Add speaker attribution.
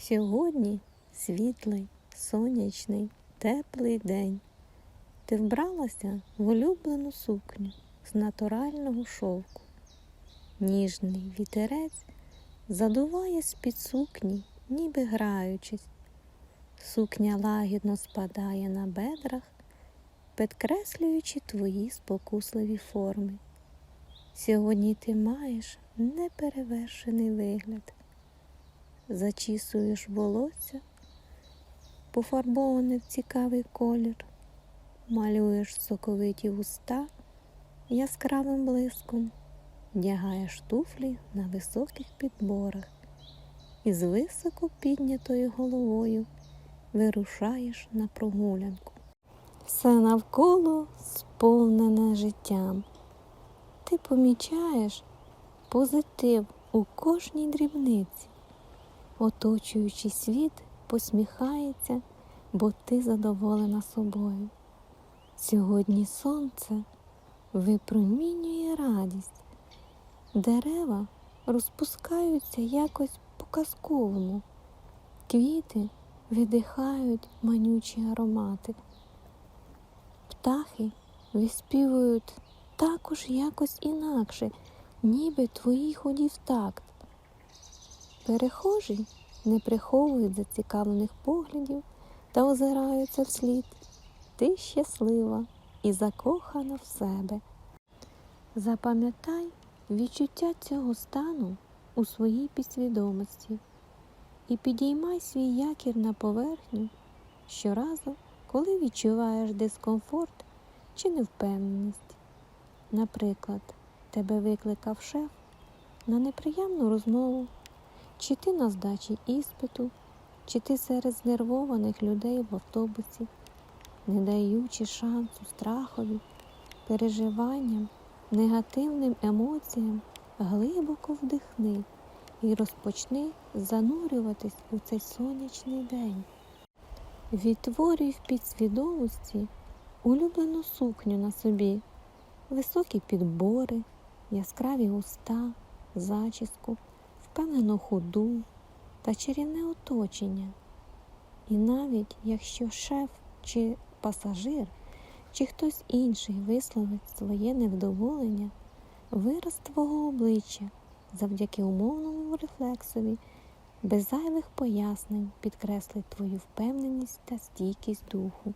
Speaker 1: Сьогодні світлий, сонячний, теплий день. Ти вбралася в улюблену сукню з натурального шовку. Ніжний вітерець задуває з-під сукні, ніби граючись. Сукня лагідно спадає на бедрах, підкреслюючи твої спокусливі форми. Сьогодні ти маєш неперевершений вигляд. Зачісуєш волосся, пофарбоване в цікавий колір, малюєш соковиті уста яскравим блиском, вдягаєш туфлі на високих підборах і з високо піднятою головою вирушаєш на прогулянку. Все навколо сповнене життям. Ти помічаєш позитив у кожній дрібниці. Оточуючий світ посміхається, бо ти задоволена собою. Сьогодні сонце випромінює радість. Дерева розпускаються якось по-казковому. Квіти видихають манючі аромати. Птахи виспівують також якось інакше, ніби твої ході в такт. Перехожі не приховують зацікавлених поглядів та озираються вслід. Ти щаслива і закохана в себе. Запам'ятай відчуття цього стану у своїй підсвідомості і підіймай свій якір на поверхню щоразу, коли відчуваєш дискомфорт чи невпевненість. Наприклад, тебе викликав шеф на неприємну розмову, чи ти на здачі іспиту, чи ти серед знервованих людей в автобусі, не даючи шансу страхові, переживанням, негативним емоціям, глибоко вдихни і розпочни занурюватись у цей сонячний день. Відтворюй в підсвідомості улюблену сукню на собі, високі підбори, яскраві уста, зачіску, впевнену худу та чарівне оточення. І навіть якщо шеф чи пасажир, чи хтось інший висловить своє невдоволення, вираз твого обличчя завдяки умовному рефлексові, без зайвих пояснень підкреслить твою впевненість та стійкість духу.